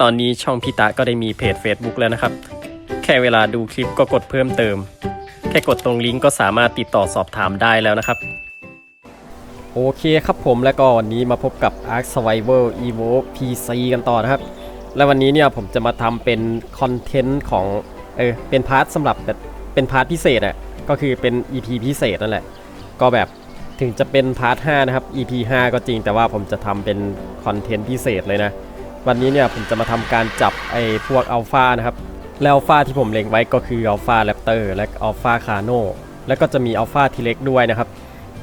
ตอนนี้ช่องพิตะก็ได้มีเพจ Facebook แล้วนะครับ แค่เวลาดูคลิปก็กดเพิ่มเติม แค่กดตรงลิงก์ก็สามารถติดต่อสอบถามได้แล้วนะครับ โอเคครับผมแล้วก็วันนี้มาพบกับ Ark Survival Evo PC กันต่อนะครับ และวันนี้เนี่ยผมจะมาทำเป็นคอนเทนต์ของเออเป็นพาร์ทสำหรับแบบเป็นพาร์ทพิเศษอะ่ะก็คือเป็น EP พิเศษนั่นแหละ ก็แบบถึงจะเป็นพาร์ท 5 นะครับ EP 5 ก็จริงแต่ว่าผมจะทำเป็นคอนเทนต์พิเศษเลยนะ วันนี้เนี่ยผมจะมาทำการจับไอ้พวกอัลฟานะครับแล้วอัลฟาที่ผมเล็งไว้ก็คืออัลฟาแรปเตอร์และอัลฟาคาโนแล้วก็จะมีอัลฟาทีเล็กด้วยนะครับ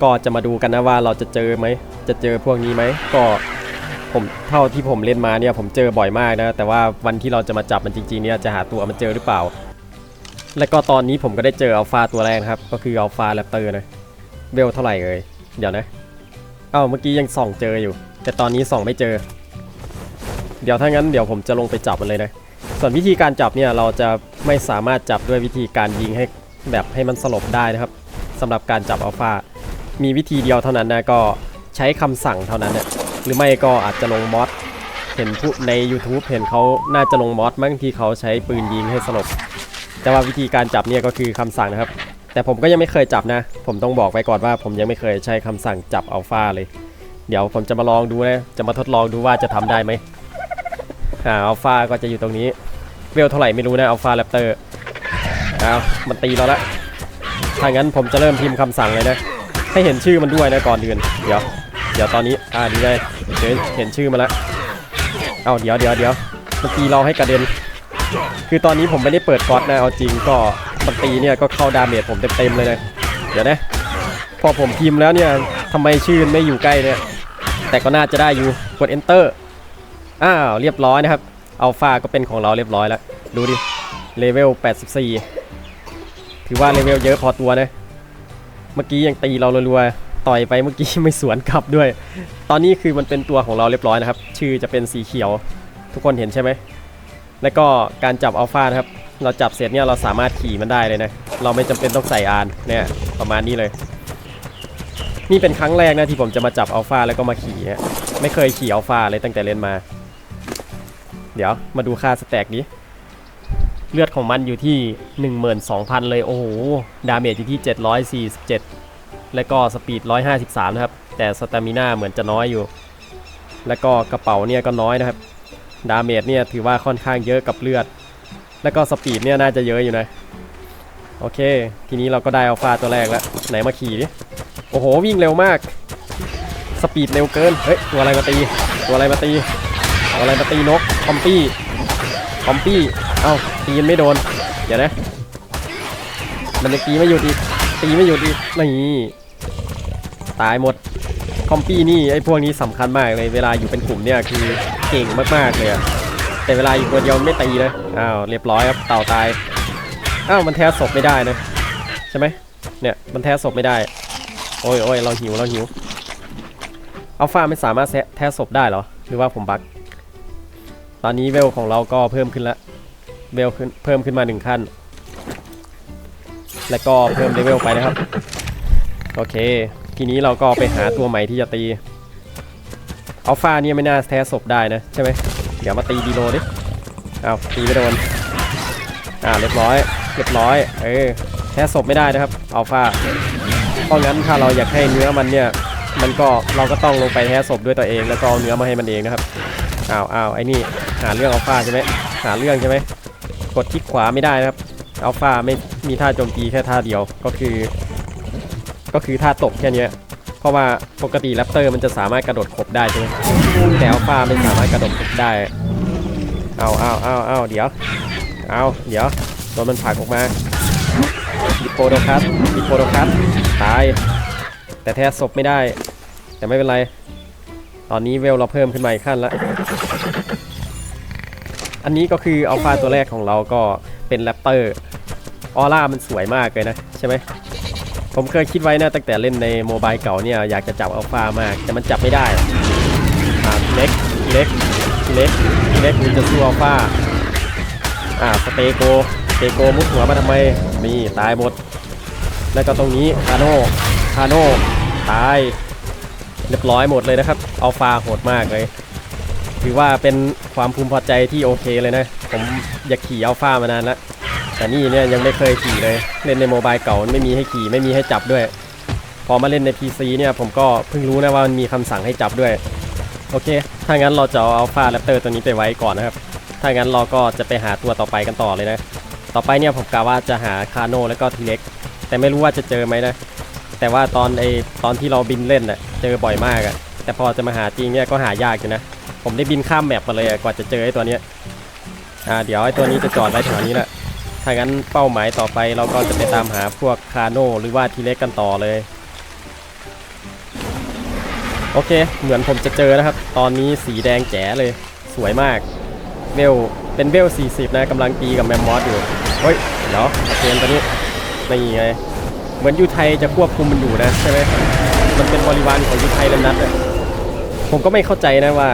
ก็จะมาดูกันนะว่าเราจะเจอไหม จะเจอพวกนี้ไหม ก็ผมเท่าที่ผมเล่นมาเนี่ยผมเจอบ่อยมากนะ แต่ว่าวันที่เราจะมาจับมันจริงๆเนี่ยจะหาตัวมันเจอหรือเปล่า และก็ตอนนี้ผมก็ได้เจออัลฟาตัวแรกครับ ก็คืออัลฟาแรปเตอร์นะเวลเท่าไหร่เอ่ยเดี๋ยวนะ เอ้าเมื่อกี้ยังส่องเจออยู่ แต่ตอนนี้ส่องไม่เจอ เดี๋ยวถ้างั้นเดี๋ยวผมจะลงไปจับมันเลยนะ ส่วนวิธีการจับเนี่ยเราจะไม่สามารถจับด้วยวิธีการยิงให้แบบให้มันสลบได้นะครับสำหรับการจับอัลฟา มีวิธีเดียวเท่านั้นนะก็ใช้คำสั่งเท่านั้นเนี่ยหรือไม่ก็อาจจะลงมอดเห็นผู้ใน YouTube เห็นเขาน่าจะลงมอดมั้งที่เขาใช้ปืนยิงให้สลบ แต่ว่าวิธีการจับเนี่ยก็คือคำสั่งนะครับ แต่ผมก็ยังไม่เคยจับนะ ผมต้องบอกไว้ก่อนว่า ผมยังไม่เคยใช้คำสั่งจับอัลฟาเลย เดี๋ยวผมจะมาลองดูนะ จะมาทดลองดูว่าจะทำได้ไหม อ่าอัลฟาก็จะอยู่ตรงนี้เวลเท่าไหร่ไม่รู้นะอัลฟาแรปเตอร์อ้าวมันตีเราละถ้างั้นผมจะเริ่มพิมพ์คำสั่งเลยนะให้เห็นชื่อมันด้วยนะก่อนอื่นเดี๋ยวเดี๋ยวตอนนี้อ่าดีเลยเห็นเห็นชื่อมาแล้วเอาเดี๋ยวเดี๋ยวเดี๋ยวมันตีเราให้กระเด็น คือตอนนี้ผมไม่ได้เปิดก๊อตนะเอาจริงก็มันตีเนี่ยก็เข้าดาเมจผมเต็มๆเลยนะเดี๋ยวนะพอผมพิมพ์แล้วเนี่ยทำไมชื่อไม่อยู่ใกล้เนี่ยแต่ก็น่าจะได้อยู่กด enter อ้าวเรียบร้อยนะครับอัลฟาก็เป็นของเราเรียบร้อยแล้ว ดูดิเลเวล 84 ถือว่าเลเวลเยอะพอตัวนะเมื่อกี้ยังตีเรารัวๆต่อยไปเมื่อกี้ไม่สวนกลับด้วย ตอนนี้คือมันเป็นตัวของเราเรียบร้อยนะครับ ชื่อจะเป็นสีเขียว ทุกคนเห็นใช่ไหมแล้วก็การจับอัลฟานะครับ เราจับเสร็จเนี่ยเราสามารถขี่มันได้เลยนะ เราไม่จำเป็นต้องใส่อานเนี่ยประมาณนี้เลย นี่เป็นครั้งแรกนะที่ผมจะมาจับอัลฟาแล้วก็มาขี่ไม่เคยขี่อัลฟาเลยตั้งแต่เล่นมา เดี๋ยวมาดูค่าสแต็กนี้เลือดของมันอยู่ที่ 12,000 เลย โอ้โห ดาเมจอยู่ที่ 747 แล้วก็สปีด 153 นะครับ แต่สตามิน่าเหมือนจะน้อยอยู่ แล้วก็กระเป๋าเนี่ยก็น้อยนะครับ ดาเมจเนี่ยถือว่าค่อนข้างเยอะกับเลือด แล้วก็สปีดเนี่ยน่าจะเยอะอยู่นะ โอเค ทีนี้เราก็ได้อัลฟาตัวแรกแล้ว ไหนมาขี่ดิ โอ้โห วิ่งเร็วมาก สปีดเร็วเกิน เฮ้ย ตัวอะไรมาตี ตัวอะไรมาตี อะไรมาตีนกคอมปี้คอมปี้ เอ้าตีนไม่โดน เดี๋ยวนะ มันยังตีไม่หยุดอีก ตีไม่หยุดอีก นี่ ตายหมด คอมปี้นี่ไอ้พวกนี้สำคัญมากเลย เวลาอยู่เป็นกลุ่มเนี่ยคือเก่งมากๆเลยแต่เวลาอยู่ตัวเดียวไม่ตีนะอ้าวเรียบร้อยครับ เต่าตาย อ้าวมันแท้ศพไม่ได้นะใช่ไหมเนี่ยมันแท้ศพไม่ได้ โอ้ยโอ้ยเราหิวเราหิวอัลฟาไม่สามารถแทะแท้ศพได้เหรอ หรือว่าผมบั๊ก ตอนนี้เวลของเราก็เพิ่มขึ้นแล้วเวลขึ้นเพิ่มขึ้นมาหนึ่งขั้น แล้วก็เพิ่มเลเวลไปนะครับ โอเค ทีนี้เราก็ไปหาตัวใหม่ที่จะตีอัลฟาเนี่ยไม่น่าแท้ศพได้นะใช่ไหมเดี๋ยวมาตีดีโลดิเอาตีไม่โดนอ่าเรียบร้อยเรียบร้อยเออแท้ศพไม่ได้นะครับอัลฟาเพราะงั้นถ้าเราอยากให้เนื้อมันเนี่ยมันก็เราก็ต้องลงไปแท้ศพด้วยตัวเองแล้วก็เอาเนื้อมาให้มันเองนะครับอ้าวอ้าวไอ้นี่ หาเรื่องอัลฟาใช่ไหมหาเรื่องใช่ไหมกดคลิกขวาไม่ได้นะครับอัลฟาไม่มีท่าโจมตีแค่ท่าเดียวก็คือ ก็คือท่าตกแค่นี้เพราะว่าปกติแรปเตอร์มันจะสามารถกระโดดขบได้ใช่ไหมแต่อัลฟาไม่สามารถกระโดดขบได้เอาเอาเอาเอาเดี๋ยวเอาเดี๋ยวโดนมันผลักออกมาดิโปโดคัสดิโปโดคัสตาย แต่แท้ศพไม่ได้ แต่ไม่เป็นไร ตอนนี้เวลเราเพิ่มขึ้นมาอีกขั้นละ อันนี้ก็คืออัลฟาตัวแรกของเราก็เป็นแรปเตอร์ออร่ามันสวยมากเลยนะใช่ไหมผมเคยคิดไว้นะตั้งแต่เล่นในโมบายเก่าเนี่ยอยากจะจับอัลฟามาก แต่มันจับไม่ได้อ่าเล็กเล็กเล็กเล็กมันจะสู้อัลฟาอ่าสเตโกสเตโกมุดหัวมาทำไมนี่ตายหมด แล้วก็ตรงนี้คาโนคาโนตายเรียบร้อยหมดเลยนะครับอัลฟาโหดมากเลย ถือว่าเป็นความภูมิพอใจที่โอเคเลยนะ ผมอยากขี่อัลฟามานานแล้วแต่นี่เนี่ยยังไม่เคยขี่เลย เล่นในโมบายเก่าไม่มีให้ขี่ไม่มีให้จับด้วย พอมาเล่นใน PC เนี่ยผมก็เพิ่งรู้นะว่ามันมีคำสั่งให้จับด้วย โอเค ถ้างั้นเราจะเอาอัลฟาแรปเตอร์ตัวนี้ไปไว้ก่อนนะครับ ถ้างั้นเราก็จะไปหาตัวต่อไปกันต่อเลยนะ ต่อไปเนี่ยผมกะว่าจะหาคาโนแล้วก็ทีเล็ก แต่ไม่รู้ว่าจะเจอไหมนะ แต่ว่าตอนไอตอนที่เราบินเล่นน่ะเจอบ่อยมากอะแต่พอจะมาหาจริงเนี่ยก็หายากอยู่นะ ผมได้บินข้ามแมปมาเลยกว่าจะเจอไอ้ตัวเนี้ยอ่าเดี๋ยวไอ้ตัวนี้จะจอดไว้แถวนี้แหละถ้างั้นเป้าหมายต่อไปเราก็จะไปตามหาพวกคาโนหรือว่าทีเล็กกันต่อเลย โอเค เหมือนผมจะเจอนะครับ ตอนนี้สีแดงแจ๋เลย สวยมากเวลเป็นเวล 40 นะกำลังตีกับแมมมอสอยู่เฮ้ยเดี๋ยวเทียนตัวนี้ไม่ไงเหมือนยูไทยจะควบคุมมันอยู่นะใช่ไหมมันเป็นบริวารของยูไทยและนัทอะผมก็ไม่เข้าใจนะว่า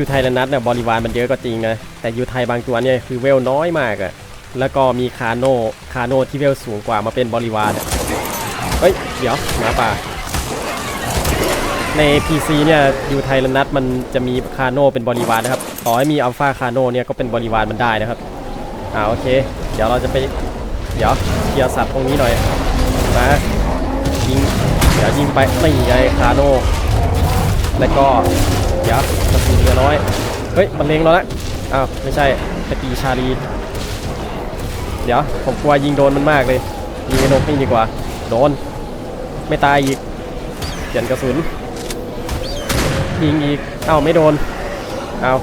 ยูไทยและนัทเนี่ยบริวารมันเยอะก็จริงนะแต่ยูไทยบางตัวเนี่ยคือเวลน้อยมากอะแล้วก็มีคาโนคาโนที่เวลสูงกว่ามาเป็นบริวารเฮ้ยเดี๋ยวหมาป่าใน PC เนี่ยยูไทยและนัทมันจะมีคาโนเป็นบริวารนะครับต่อให้มีอัลฟาคาโนเนี่ยก็เป็นบริวารมันได้นะครับอ่าโอเค เดี๋ยวเราจะไปเดี๋ยวเคลียร์สัตว์ตรงนี้หน่อยมายิงเดี๋ยวยิงไปไม่ไงคาโนแล้วก็ ยวกระสุนเหลือน้อย เฮ้ย มันเล็งเราละอ้าว ไม่ใช่ไปตีชาลี เดี๋ยว ผมกลัวยิงโดนมันมากเลย ยิงไอ้นกนี่ดีกว่า โดน ไม่ตายอีก เปลี่ยนกระสุน ยิงอีก เอ้าไม่โดน เอา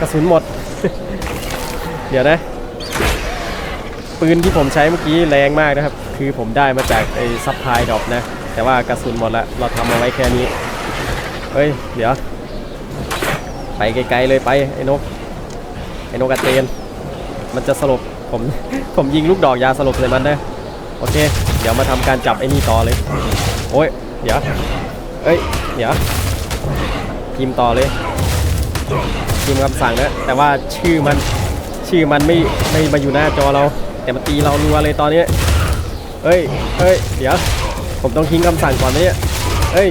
กระสุนหมด เดี๋ยวนะ ปืนที่ผมใช้เมื่อกี้แรงมากนะครับ คือผมได้มาจากไอ้ซับพลายดรอปนะ แต่ว่ากระสุนหมดละ เราทำเอาไว้แค่นี้ เฮ้ย เดี๋ยว ไปไกลๆเลยไป ไอ้นก ไอ้นกกระเตนมันจะสลบ ผม ผมยิงลูกดอกยาสลบใส่มันนะโอเค เดี๋ยวมาทำการจับไอ้นี่ต่อเลย โอ้ย เดี๋ยวเอ้ย เดี๋ยวพิมต่อเลยพิมคำสั่งนะ แต่ว่าชื่อมัน ชื่อมันไม่ ไม่มาอยู่หน้าจอเรา แต่มันตีเรารัวเลยตอนนี้เอ้ยเอ้ย เดี๋ยว ผมต้องทิ้งคำสั่งก่อนนะเนี่ยเอ้ย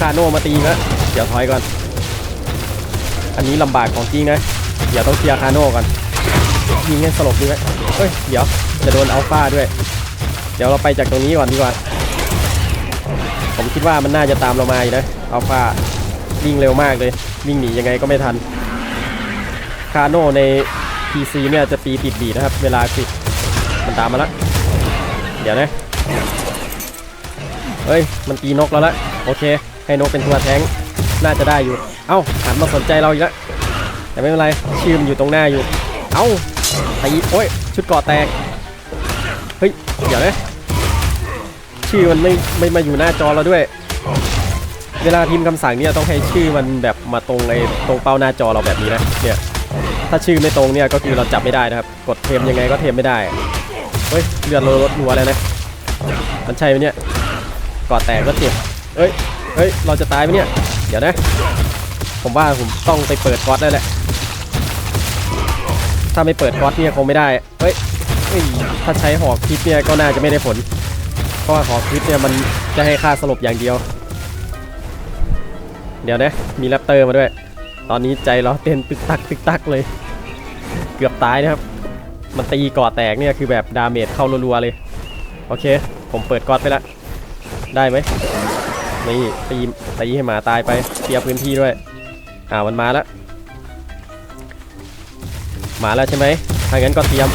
คาโน่มาตีนะเดี๋ยวถอยก่อน อันนี้ลำบากของจริงนะ เดี๋ยวต้องเคลียร์คาโน่ก่อนยิงให้สลบดีไหมเฮ้ย เดี๋ยวจะโดนอัลฟาด้วย เดี๋ยวเราไปจากตรงนี้ก่อนดีกว่า ผมคิดว่ามันน่าจะตามเรามาอยู่นะอัลฟาวิ่งเร็วมากเลย วิ่งหนียังไงก็ไม่ทัน คาโน่ใน PC เนี่ยจะตีติดบีนะครับ เวลาคลิกมันตามมาแล้วเดี๋ยวนะ เฮ้ย มันตีนกแล้วละโอเค ให้นกเป็นตัวแทงน่าจะได้อยู่ เอ้าหันมาสนใจเราอีกแล้วแต่ไม่เป็นไรชื่อมอยู่ตรงหน้าอยู่ เอ้าตีโอ้ยชุดกาะแตกเฮ้ยเดี๋ยวนะชื่อมันไม่ไม่มาอยู่หน้าจอเราด้วย เวลาพิมพ์คำสั่งเนี่ยต้องให้ชื่อมันแบบมาตรงไอ้ตรงเป้าหน้าจอเราแบบนี้นะเนี่ยถ้าชื่อไม่ตรงเนี่ยก็คือเราจับไม่ได้นะครับ กดเทมยังไงก็เทมไม่ได้เฮ้ยเลือดเราลดรัวแล้วนะมันใช่ไหมเนี่ยก่อแตกก็เจ็บเฮ้ย เฮ้ย เราจะตายไหมเนี่ย เดี๋ยวนะ ผมว่าผมต้องไปเปิดก๊อตแล้วแหละ ถ้าไม่เปิดก๊อตเนี่ยคงไม่ได้เฮ้ยเฮ้ย ถ้าใช้หอกพิษเนี่ยก็น่าจะไม่ได้ผล เพราะว่าหอกพิษเนี่ยมันจะให้ค่าสลบอย่างเดียว เดี๋ยวนะ มีแรปเตอร์มาด้วย ตอนนี้ใจเราเต้นตึกตักตึกตักเลย เกือบตายนะครับ มันตีก่อแตกเนี่ยคือแบบดาเมจเข้ารัวๆเลย โอเค ผมเปิดก๊อตไปแล้วได้ไหม นี่ตีตีให้หมาตายไปเคลียร์พื้นที่ด้วยอ่ามันมาแล้วมาแล้วใช่ไหมถ้างั้นก็เตรียม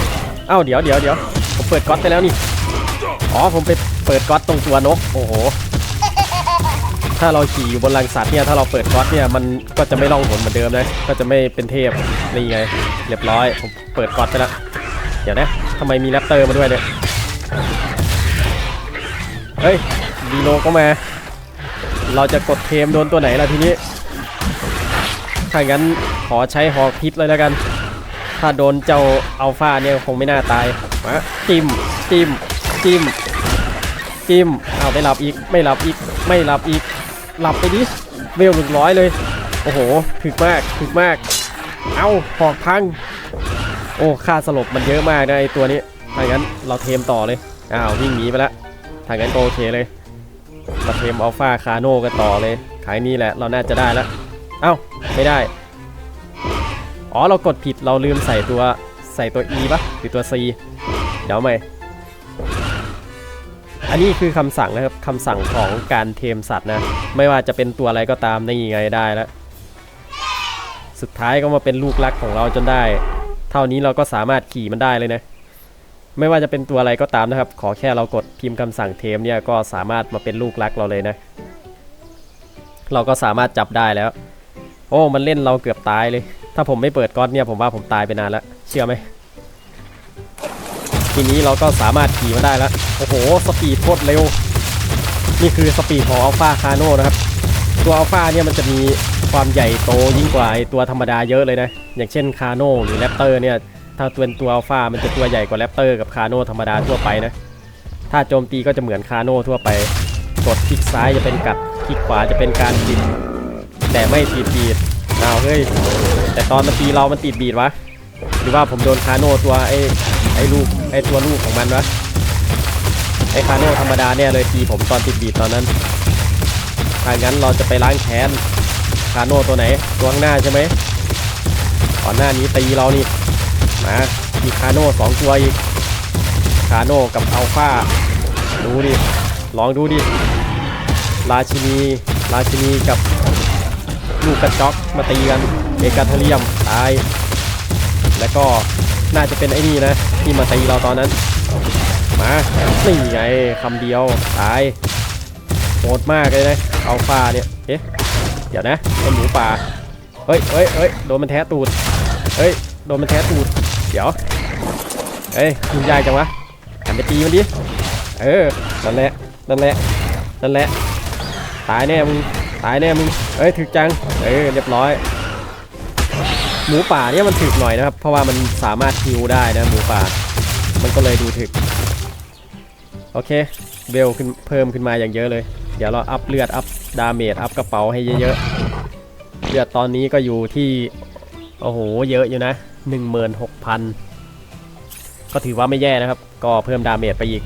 เอ้าเดี๋ยวเดี๋ยวเดี๋ยวผมเปิดก๊อตไปแล้วนี่อ๋อผมไปเปิดก๊อตตรงตัวนกโอ้โหถ้าเราขี่อยู่บนรังสัตว์เนี่ยถ้าเราเปิดก๊อตเนี่ยมันก็จะไม่ล่องหนเหมือนเดิมนะก็จะไม่เป็นเทพนี่ไงเรียบร้อยผมเปิดก๊อตไปแล้วเดี๋ยวนะทำไมมีแรปเตอร์มาด้วยเนี่ยเฮ้ยดีโลก็มา เราจะกดเทมโดนตัวไหนล่ะทีนี้ ถ้างั้นขอใช้หอกพิษเลยแล้วกัน ถ้าโดนเจ้าอัลฟาเนี่ยคงไม่น่าตายมาจิ้มจิ้มจิ้มจิ้มเอาไม่หลับอีกไม่หลับอีกไม่หลับอีก หลับไปดิเวลหนึ่งร้อยเลย โอ้โหถึกมากถึกมาก เอาหอกพัง โอ้ค่าสลบมันเยอะมากนะไอตัวนี้ถ้างั้นเราเทมต่อเลยอ้าววิ่งหนีไปแล้วถ้างั้นก็โอเคเลย มาเทมอัลฟาคาโน่กันต่อเลย ขายนี่แหละ เราน่าจะได้แล้ว เอ้า ไม่ได้ อ๋อ เรากดผิด เราลืมใส่ตัวใส่ตัว E ปะหรือตัว C เดี๋ยวใหม่อันนี้คือคำสั่งนะครับคำสั่งของการเทมสัตว์นะ ไม่ว่าจะเป็นตัวอะไรก็ตามนี่ไงได้แล้ว สุดท้ายก็มาเป็นลูกรักของเราจนได้ เท่านี้เราก็สามารถขี่มันได้เลยนะ ไม่ว่าจะเป็นตัวอะไรก็ตามนะครับ ขอแค่เรากดพิมพ์คำสั่งเทมเนี่ยก็สามารถมาเป็นลูกรักเราเลยนะ เราก็สามารถจับได้แล้ว โอ้มันเล่นเราเกือบตายเลย ถ้าผมไม่เปิดก๊อตเนี่ยผมว่าผมตายไปนานแล้ว เชื่อไหมทีนี้เราก็สามารถขี่มาได้แล้ว โอ้โห สปีดโคตรเร็ว นี่คือสปีดของอัลฟาคาโนนะครับ ตัวอัลฟาเนี่ยมันจะมีความใหญ่โตยิ่งกว่าตัวธรรมดาเยอะเลยนะ อย่างเช่นคาโนหรือแรปเตอร์เนี่ย ถ้าเป็นตัวอัลฟามันจะตัวใหญ่กว่าแรปเตอร์กับคาโน่ธรรมดาทั่วไปนะ ถ้าโจมตีก็จะเหมือนคาโน่ทั่วไป กดคลิกซ้ายจะเป็นกัด คลิกขวาจะเป็นการบินแต่ไม่ติดบีดอ้าวเฮ้ย แต่ตอนมันตีเรามันติดบีดวะ หรือว่าผมโดนคาโน่ตัวไอ้ไอ้ลูกไอ้ตัวลูกของมันวะ ไอ้คาโน่ธรรมดาเนี่ยเลยตีผมตอนติดบีดตอนนั้นถ้างั้นเราจะไปล้างแค้นคาโน่ตัวไหน ตัวข้างหน้าใช่ไหมก่อนหน้านี้ตีเรานี่ มามีคาโน่สองตัวอีกคาโน่กับอัลฟาดูดิ ลองดูดิ ราชินี ราชินีกับลูกกระจอกมาตีกันเอกาเทเรียมตาย แล้วก็น่าจะเป็นไอ้นี่นะ ที่มาตีเราตอนนั้น มานี่ไงคำเดียวตายโหดมากเลยนะอัลฟาเนี่ยเอ๊ะเดี๋ยวนะไอหมูป่าเฮ้ยเฮ้ยเฮ้ยโดนมันแท้ตูดเฮ้ยโดนมันแท้ตูด ดี๋ยวเอ้ยยิงยากจังวะหันไปตีมันดิ เออ นั่นแหละ นั่นแหละ นั่นแหละ ตายแน่มึง ตายแน่มึง เอ้ยถึกจัง เออเรียบร้อย หมูป่าเนี่ยมันถึกหน่อยนะครับ เพราะว่ามันสามารถฮิวได้นะหมูป่า มันก็เลยดูถึก โอเค เบลขึ้นเพิ่มขึ้นมาอย่างเยอะเลย เดี๋ยวเราอัพเลือด อัพดาเมจ อัพกระเป๋าให้เยอะๆ เลือดตอนนี้ก็อยู่ที่ โอ้โห เยอะอยู่นะ 16,000 ก็ถือว่าไม่แย่นะครับ ก็เพิ่มดาเมจไปอีก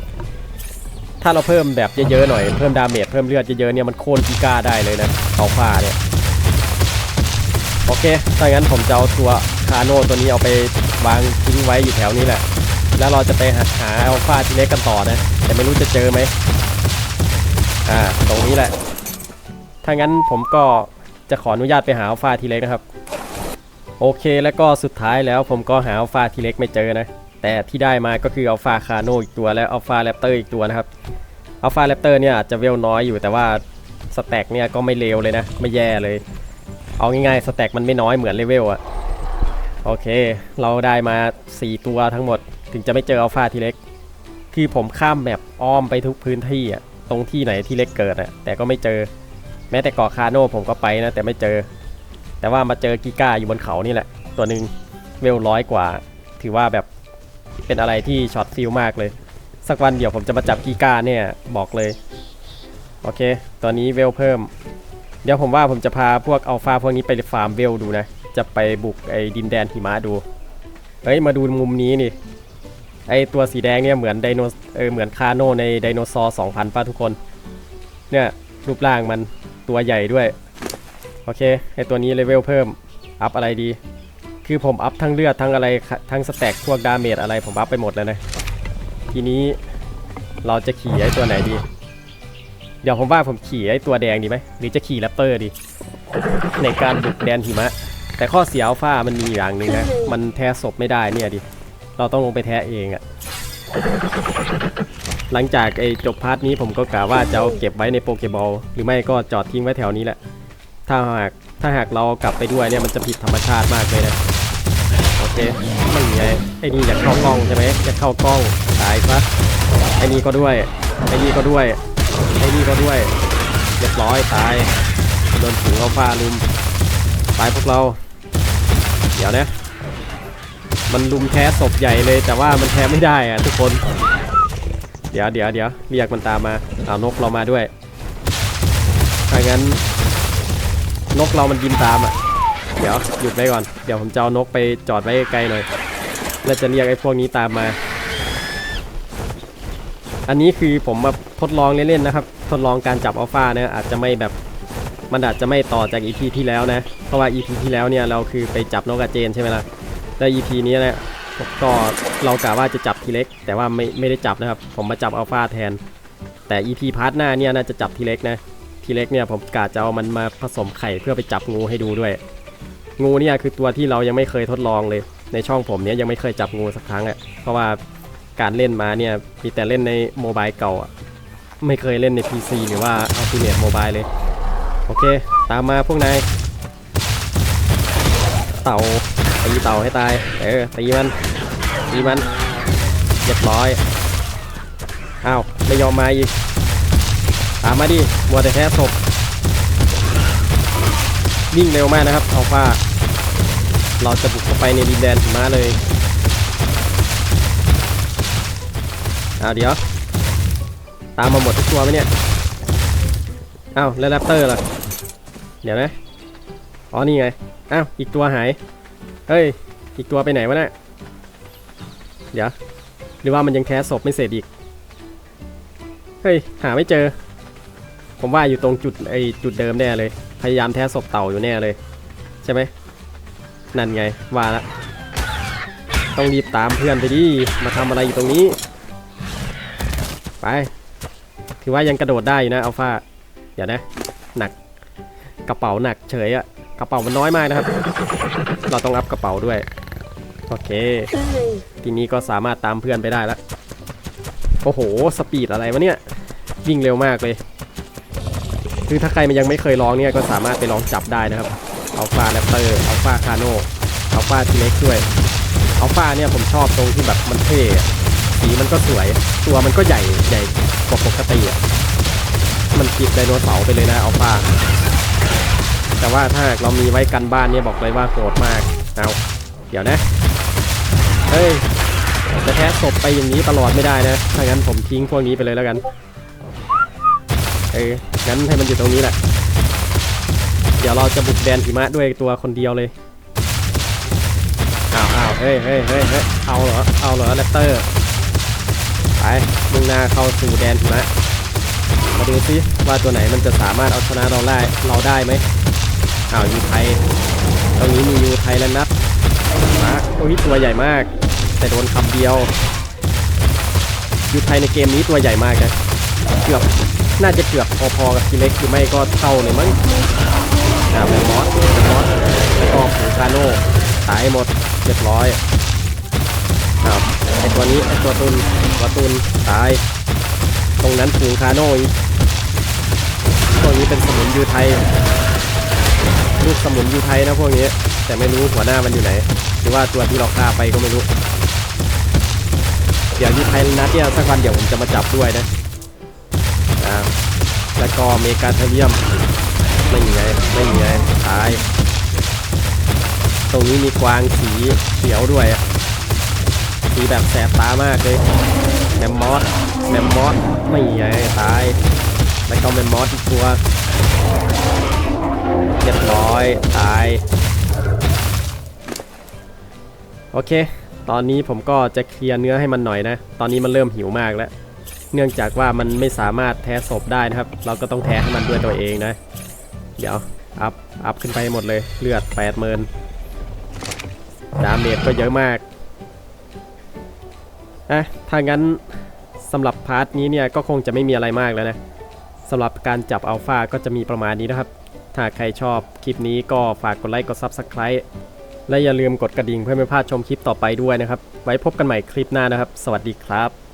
ถ้าเราเพิ่มแบบเยอะๆหน่อย เพิ่มดาเมจเพิ่มเลือดเยอะๆเนี่ยมันโค่นกีก้าได้เลยนะเอาฟ้าเนี่ย โอเค ถ้างั้นผมจะเอาตัวคาโน่ตัวนี้เอาไปวางทิ้งไว้อยู่แถวนี้แหละ แล้วเราจะไปหาหาอัลฟาทีเล็กกันต่อนะ แต่ไม่รู้จะเจอไหมอ่า ตรงนี้แหละ ถ้างั้นผมก็จะขออนุญาตไปหาอัลฟาทีเล็กนะครับ โอเคแล้วก็สุดท้ายแล้วผมก็หาอัลฟาทีเล็กไม่เจอนะ แต่ที่ได้มาก็คืออัลฟาคาโนอีกตัวและอัลฟาแรปเตอร์อีกตัวนะครับอัลฟาแรปเตอร์เนี่ยอาจจะเวลน้อยอยู่แต่ว่าสแต็กเนี่ยก็ไม่เลวเลยนะ ไม่แย่เลย เอาง่ายๆสแต็กมันไม่น้อยเหมือนเลเวลอะโอเค เราได้มา 4 ตัวทั้งหมด ถึงจะไม่เจออัลฟาทีเล็กคือผมข้ามแมปอ้อมไปทุกพื้นที่อะตรงที่ไหนที่เล็กเกิดอะแต่ก็ไม่เจอ แม้แต่เกาะคาโน่ผมก็ไปนะแต่ไม่เจอ แต่ว่ามาเจอกิก้าอยู่บนเขานี่แหละ ตัวหนึ่งเวลร้อยกว่า ถือว่าแบบเป็นอะไรที่ช็อตฟิลมากเลย สักวันเดี๋ยวผมจะมาจับกิก้าเนี่ยบอกเลย โอเค ตอนนี้เวลเพิ่ม เดี๋ยวผมว่าผมจะพาพวกอัลฟาพวกนี้ไปฟาร์มเวลดูนะ จะไปบุกไอ้ดินแดนหิมะดู เฮ้ยมาดูมุมนี้นี่ไอตัวสีแดงเนี่ยเหมือนไดโนเออเหมือนคาโนในไดโนเสาร์2,000ป่ะทุกคน เนี่ยรูปร่างมันตัวใหญ่ด้วย โอเคไอตัวนี้เลเวลเพิ่ม อัพอะไรดี คือผมอัพทั้งเลือดทั้งอะไรทั้งสแต็กพวกดาเมจอะไรผมอัพไปหมดแล้วนะ ทีนี้เราจะขี่ไอตัวไหนดี เดี๋ยวผมว่าผมขี่ไอตัวแดงดีไหมหรือจะขี่แรปเตอร์ดี ในการบุกแดนหิมะ แต่ข้อเสียอัลฟามันมีอย่างหนึ่งนะ มันแท้ศพไม่ได้เนี่ยดิ เราต้องลงไปแท้เองอะหลังจากไอจบพาร์ทนี้ผมก็กะว่าจะเอาเก็บไว้ในโปเกบอลหรือไม่ก็จอดทิ้งไว้แถวนี้แหละ ถ้าหากถ้าหากเรากลับไปด้วยเนี่ยมันจะผิดธรรมชาติมากเลยนะโอเคไม่มีไงไอ้นี่อยากเข้ากล้องใช่ไหมอยากเข้ากล้องตายซะไอ้นี่ก็ด้วยไอ้นี่ก็ด้วยไอ้นี่ก็ด้วยเรียบร้อยตายโดนถุงเอาฟ้าลุมตายพวกเรา เดี๋ยวนะมันลุมแท้ศพใหญ่เลย แต่ว่ามันแท้ไม่ได้อะทุกคน เดี๋ยวเดี๋ยวเดี๋ยวเรียกมันตามมาเอานกเรามาด้วยถ้างั้น นกเรามันบินตามอะ เดี๋ยวหยุดไว้ก่อน เดี๋ยวผมจะเอานกไปจอดไว้ไกลหน่อย แล้วจะเรียกไอ้พวกนี้ตามมา อันนี้คือผมมาทดลองเล่นๆนะครับ ทดลองการจับอัลฟาเนี่ยอาจจะไม่แบบมันอาจจะไม่ต่อจาก EP ที่แล้วนะ เพราะว่า EP ที่แล้วเนี่ยเราคือไปจับนกกระเจนใช่ไหมล่ะแล้ว EP นี้นี่ยก็เรากะว่าจะจับทีเล็ก แต่ว่าไม่ไม่ได้จับนะครับ ผมมาจับอัลฟาแทน แต่ EP พาร์ทหน้าเนี่ยน่าจะจับทีเล็กนะ ทีเล็กเนี่ยผมกะจะเอามันมาผสมไข่เพื่อไปจับงูให้ดูด้วย งูเนี่ยคือตัวที่เรายังไม่เคยทดลองเลย ในช่องผมเนี่ยยังไม่เคยจับงูสักครั้งอะ่ะเพราะว่าการเล่นมาเนี่ยมีแต่เล่นในโมบายเก่าอะ่ะไม่เคยเล่นใน PC หรือว่า Ultimate Mobile เลย โอเค ตามมาพวกนายเต่าตีเต่าให้ตาย เออตีมันตีมันเรียบร้อยอ้าวไม่ยอมมาอีก ตามมาดิมัวแต่แค่ศพวิ่งเร็วมากนะครับอัลฟาเราจะบุกเข้าไปในดินแดนหิมะเลยอ้าเดี๋ยว ตามมาหมดทุกตัวไหมเนี่ยอ้าวแล้วแรปเตอร์ล่ะ เดี๋ยวนะ อ๋อนี่ไงอ้าวอีกตัวหาย เฮ้ย อีกตัวไปไหนวะเนะี่ยเดี๋ยว หรือว่ามันยังแคสศพไม่เสร็จอีก เฮ้ย หาไม่เจอ ผมว่าอยู่ตรงจุดไอจุดเดิมแน่เลย พยายามแท้ศพเต่าอยู่แน่เลย ใช่ไหมนั่นไงว่าละต้องรีบตามเพื่อนไปดิมาทำอะไรอยู่ตรงนี้ ไป ถือว่ายังกระโดดได้อยู่นะอัลฟาเดี๋ยวนะ หนักกระเป๋าหนักเฉยอะกระเป๋ามันน้อยมากนะครับ เราต้องอัพกระเป๋าด้วยโอเค ทีนี้ก็สามารถตามเพื่อนไปได้แล้วโอ้โห สปีดอะไรวะเนี่ย วิ่งเร็วมากเลย คือถ้าใครมันยังไม่เคยลองเนี่ยก็สามารถไปลองจับได้นะครับอัลฟาแรปเตอร์อัลฟาคาโนอัลฟาทีเล็กด้วยอัลฟาเนี่ยผมชอบตรงที่แบบมันเท่สีมันก็สวย ตัวมันก็ใหญ่ใหญ่กว่าปกติอะมันติดไดโนเสาร์ไปเลยนะอัลฟาแต่ว่าถ้าเรามีไว้กันบ้านเนี่ยบอกเลยว่าโหดมากเอาเดี๋ยวนะเฮ้ยจะแท้ศพไปอย่างนี้ตลอดไม่ได้นะถ้างั้นผมทิ้งพวกนี้ไปเลยแล้วกันเออ งั้นให้มันอยู่ตรงนี้แหละ เดี๋ยวเราจะบุกแดนหิมะด้วยตัวคนเดียวเลย อ้าวอ้าวเฮ้ยเฮ้ยเฮ้ยเฮ้ยเอาเหรอ เอาเหรอแรปเตอร์ ไปมุ่งหน้าเข้าสู่แดนหิมะ มาดูซิว่าตัวไหนมันจะสามารถเอาชนะเราได้ เราได้ไหมอ้าวยูไทย ตรงนี้มียูไทยแล้วนัดมาโอ้ยตัวใหญ่มาก แต่โดนคำเดียวยูไทยในเกมนี้ตัวใหญ่มากนะเกือบ น่าจะเกือบพอๆกับทีเล็กหรือไม่ก็เท่าเลยมั้งอ่าแมมมอสแมมมอสแล้วก็ผูคาโน่ตายหมดเรียบร้อยครับไอตัวนี้ไอตัวตุนตัวตุนตาย ตรงนั้นผูคาโน่อีกตัวนี้เป็นสมุนยูไทยลูกสมุนยูไทยนะพวกนี้ แต่ไม่รู้หัวหน้ามันอยู่ไหน หรือว่าตัวที่เราฆ่าไปก็ไม่รู้ เดี๋ยวยูไทยนัดเนี่ยสักวันเดี๋ยวผมจะมาจับด้วยนะ อ่าแล้วก็เมกาเทเรียมไม่มีไงไม่มีไงตาย ตรงนี้มีกวางสีเขียวด้วยสีแบบแสบตามากเลยแมมมอสแมมมอสไม่มีไงตาย แล้วก็แมมมอสอีกตัวเรียบร้อยตาย โอเค ตอนนี้ผมก็จะเคลียร์เนื้อให้มันหน่อยนะ ตอนนี้มันเริ่มหิวมากแล้ว เนื่องจากว่ามันไม่สามารถแท้ศพได้นะครับ เราก็ต้องแท้ให้มันด้วยตัวเองนะ เดี๋ยว อัพ อัพขึ้นไปหมดเลย เลือด8ปดหมื่นดาเมจก็เยอะมากอะถ้างั้นสำหรับพาร์ทนี้เนี่ยก็คงจะไม่มีอะไรมากแล้วนะสำหรับการจับอัลฟาก็จะมีประมาณนี้นะครับ ถ้าใครชอบคลิปนี้ก็ฝากกดไลค์กด Subscribe และอย่าลืมกดกระดิ่งเพื่อไม่พลาดชมคลิปต่อไปด้วยนะครับ ไว้พบกันใหม่คลิปหน้านะครับ สวัสดีครับ